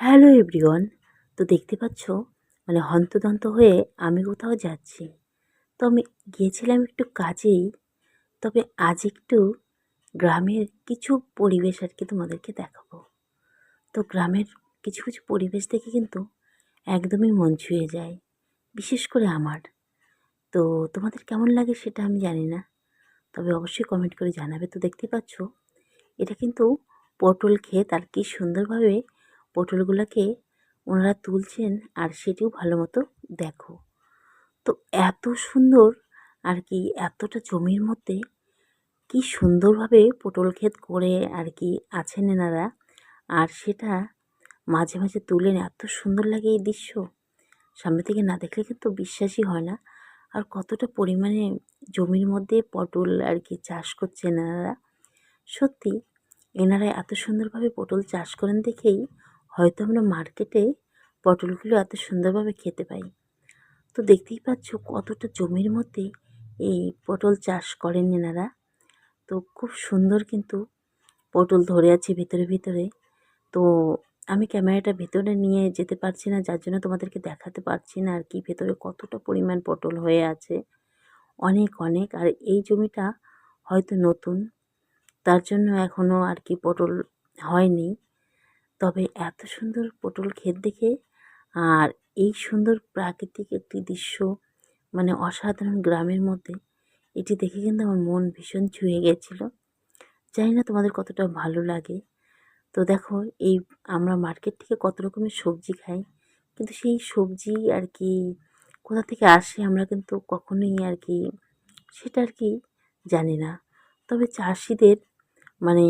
Hello everyone, তো দেখতে পাচ্ছ মানে হন্তদন্ত হয়ে আমি কোথাও যাচ্ছি। তো আমি গিয়েছিলাম একটু কাজেই, তবে আজ একটু গ্রামের কিছু পরিবেশ আর কি তোমাদেরকে দেখাবো। তো গ্রামের কিছু কিছু পরিবেশ দেখে কিন্তু একদমই মন ছুঁয়ে যায়, বিশেষ করে আমার। তো তোমাদের কেমন লাগে সেটা আমি জানি না, তবে অবশ্যই কমেন্ট করে জানাবে। তো দেখতে পাচ্ছ, এটা কিন্তু পটল ক্ষেত আর কি সুন্দরভাবে পটলগুলোকে ওনারা তুলছেন আর সেটিও ভালো মতো দেখো। তো এত সুন্দর আর কি এতটা জমির মধ্যে কি সুন্দরভাবে পটল ক্ষেত করে আর কি আছেন এনারা। আর সেটা মাঝে মাঝে তুলেন এত সুন্দর লাগে এই দৃশ্য। সামনে থেকে না দেখলে কিন্তু বিশ্বাসই হয় না। আর কতটা পরিমাণে জমির মধ্যে পটল আর কি চাষ করছেন এনারা। সত্যি, এনারা এত সুন্দরভাবে পটল চাষ করেন দেখেই হয়তো আমরা মার্কেটে পটলগুলো এত সুন্দরভাবে খেতে পাই। তো দেখতেই পাচ্ছ কতটা জমির মধ্যে এই পটল চাষ করেন এনারা। তো খুব সুন্দর কিন্তু পটল ধরে আছে ভিতরে ভিতরে। তো আমি ক্যামেরাটা ভেতরে নিয়ে যেতে পারছি না, যার জন্য তোমাদেরকে দেখাতে পারছি না আর কি। ভেতরে কতটা পরিমাণ পটল হয়ে আছে। অনেক অনেক। আর এই জমিটা হয়তো নতুন, তার জন্য এখনও আর কি পটল হয়নি। তবে এত সুন্দর পটল ক্ষেত দেখে আর এই সুন্দর প্রাকৃতিক একটি দৃশ্য মানে অসাধারণ গ্রামের মধ্যে, এটি দেখে কিন্তু আমার মন ভীষণ ছুঁয়ে গেছিল। জানি না তোমাদের কতটা ভালো লাগে। তো দেখো, এই আমরা মার্কেট থেকে কত রকমের সবজি খাই, কিন্তু সেই সবজি আর কি কোথা থেকে আসে আমরা কিন্তু কখনোই আর কি সেটা আর কি জানি না। তবে চাষিদের মানে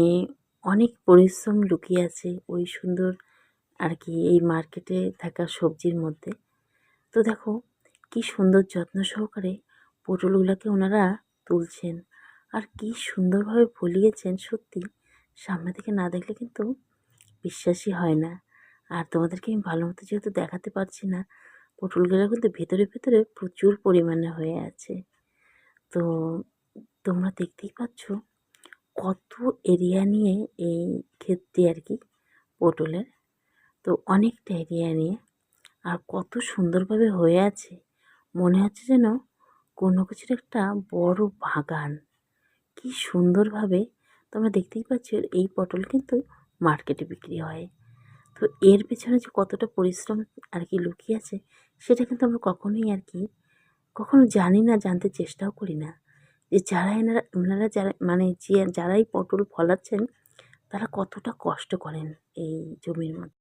অনেক পরিশ্রম লুকিয়ে আছে ওই সুন্দর আর কি এই মার্কেটে থাকা সবজির মধ্যে। তো দেখো, কি সুন্দর যত্ন সহকারে পটলগুলোকে ওনারা তুলছেন আর কি সুন্দরভাবে ফলিয়েছেন সত্যি। সামনে থেকে না দেখলে কিন্তু বিশ্বাসই হয় না। আর তোমাদেরকে আমি ভালো মতো যেহেতু দেখাতে পারছি না, পটলগুলো কিন্তু ভেতরে ভেতরে প্রচুর পরিমাণে হয়ে আছে। তো তোমরা দেখতেই পাচ্ছ কত এরিয়া নিয়ে এই ক্ষেতটি আর কি পটলের। তো অনেকটা এরিয়া নিয়ে। আর কত সুন্দরভাবে হয়ে আছে। মনে হচ্ছে যেন কোনো কিছুর একটা বড় বাগান। কি সুন্দরভাবে তোমরা দেখতেই পাচ্ছ এই পটল কিন্তু মার্কেটে বিক্রি হয়। তো এর পেছনে যে কতটা পরিশ্রম আর কি লুকিয়ে আছে, সেটা কিন্তু আমরা কখনোই আর কি কখনো জানি না, জানতে চেষ্টাও করি না। যারা এনারা ওনারা যারা মানে যে, যারাই পটল ফলাচ্ছেন, তারা কতটা কষ্ট করেন এই জমির মধ্যে।